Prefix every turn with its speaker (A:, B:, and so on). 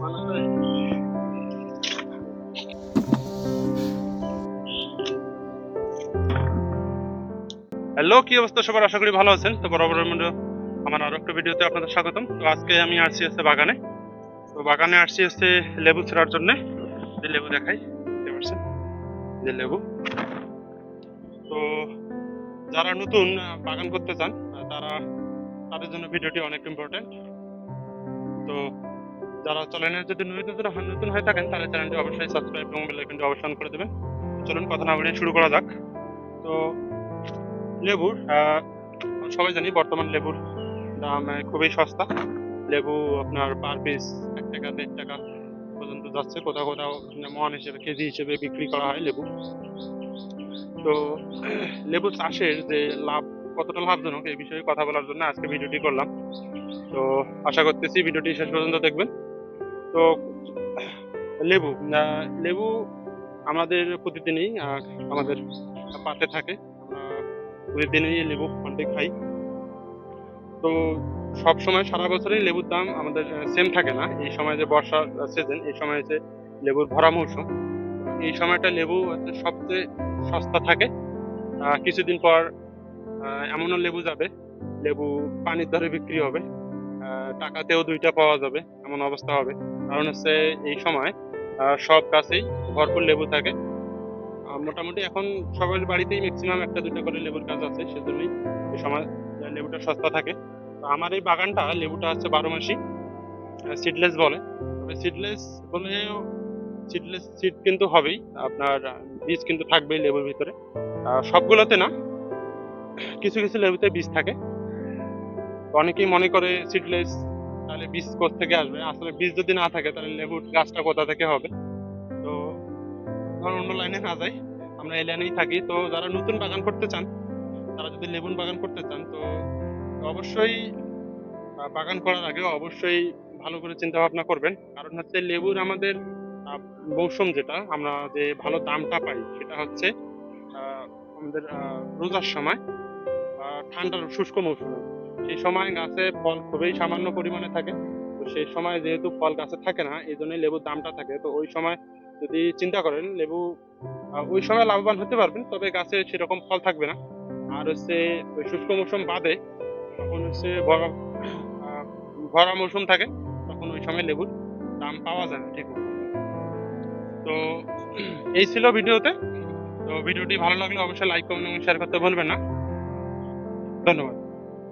A: Hello, কি অবস্থা? সবার আশা করি ভালো আছেন। তো বরাবরের মধ্যে আমার আরও একটা ভিডিওতে আপনাদের স্বাগতম। তো আজকে আমি আসছি হচ্ছে বাগানে। তো বাগানে আসছি হচ্ছে লেবু ছেড়ার জন্য। যে লেবু দেখাই, দেখতে পাচ্ছেন? যে লেবু। তো যারা নতুন বাগান করতে চান, তারা তাদের জন্য ভিডিওটি অনেক ইম্পর্টেন্ট তো যারা চ্যানেলের যদি নতুন নতুন হয়ে থাকেন, তাহলে চ্যানেলটি অবশ্যই সাবস্ক্রাইব এবং বেল অবশ্যই on করে দেবেন। চলুন, কথা না বলে শুরু করা যাক। তো, লেবুর সবাই জানি বর্তমান লেবুর দাম খুবই সস্তা। লেবু আপনার পার পিস এক টাকা, দেড় টাকা পর্যন্ত যাচ্ছে। কোথাও কোথাও মন হিসেবে, কেজি হিসেবে বিক্রি করা হয় লেবু। তো, লেবু চাষের যে লাভ, কতটা লাভজনক, এই বিষয়ে কথা বলার জন্য আজকে ভিডিওটি করলাম। তো, আশা করতেছি ভিডিওটি শেষ পর্যন্ত দেখবেন। তো লেবু লেবু আমাদের প্রতিদিনই আমাদের পাতে থাকে। প্রতিদিনই লেবু ফলটি খাই। তো সব সময় সারা বছরই লেবুর দাম আমাদের সেম থাকে না। এই সময় যে বর্ষার সিজন এই সময় যে লেবুর ভরা মৌসুম। এই সময়টা লেবু সবচেয়ে সস্তা থাকে। কিছুদিন পর এমনও লেবু যাবে। লেবু পানির দরে বিক্রি হবে। টাকাতেও দুইটা পাওয়া যাবে, এমন অবস্থা হবে। কারণ হচ্ছে এই সময় সব গাছেই ভরপুর লেবু থাকে। মোটামুটি এখন সবার বাড়িতেই ম্যাক্সিমাম একটা দুটো করে লেবুর গাছ আছে, সেজন্যই এই সময় লেবুটা সস্তা থাকে। তো আমার এই বাগানটা, লেবুটা হচ্ছে বারো মাসি সিডলেস বলে। তবে সিডলেস বলেও সিডলেস সিড কিন্তু হবেই, আপনার বীজ কিন্তু থাকবেই লেবুর ভিতরে। সবগুলোতে না, কিছু কিছু লেবুতে বীজ থাকে। অনেকেই মনে করে সিডলেস তাহলে বীজ কোথা থেকে আসবে? আসলে বীজ যদি না থাকে, তাহলে লেবুর গাছটা কোথা থেকে হবে? তো ধর অন্য লাইনে না যাই, আমরা এই লাইনেই থাকি। তো যারা নতুন বাগান করতে চান, তারা যদি লেবুন বাগান করতে চান, তো অবশ্যই বাগান করার আগে অবশ্যই ভালো করে চিন্তা ভাবনা করবেন। কারণ হচ্ছে লেবুর আমাদের মৌসুম যেটা, আমরা যে ভালো দামটা পাই, সেটা হচ্ছে আমাদের রোজার সময় ঠান্ডার শুষ্ক মৌসুমে। সেই সময় গাছে ফল খুবই সামান্য পরিমাণে থাকে। তো সেই সময় যেহেতু ফল গাছে থাকে না, এই জন্যই লেবুর দামটা থাকে। তো ওই সময় যদি চিন্তা করেন, লেবু ওই সময় লাভবান হতে পারবেন, তবে গাছে সেরকম ফল থাকবে না। আর হচ্ছে ওই শুষ্ক মৌসুম বাদে তখন হচ্ছে ভরা ভরা মৌসুম থাকে, তখন ওই সময় লেবুর দাম পাওয়া যায় না, ঠিক তো এই ছিল ভিডিওতে। তো ভিডিওটি ভালো লাগলে অবশ্যই লাইক, কমেন্ট এবং শেয়ার করতে ভুলবেন না। ধন্যবাদ।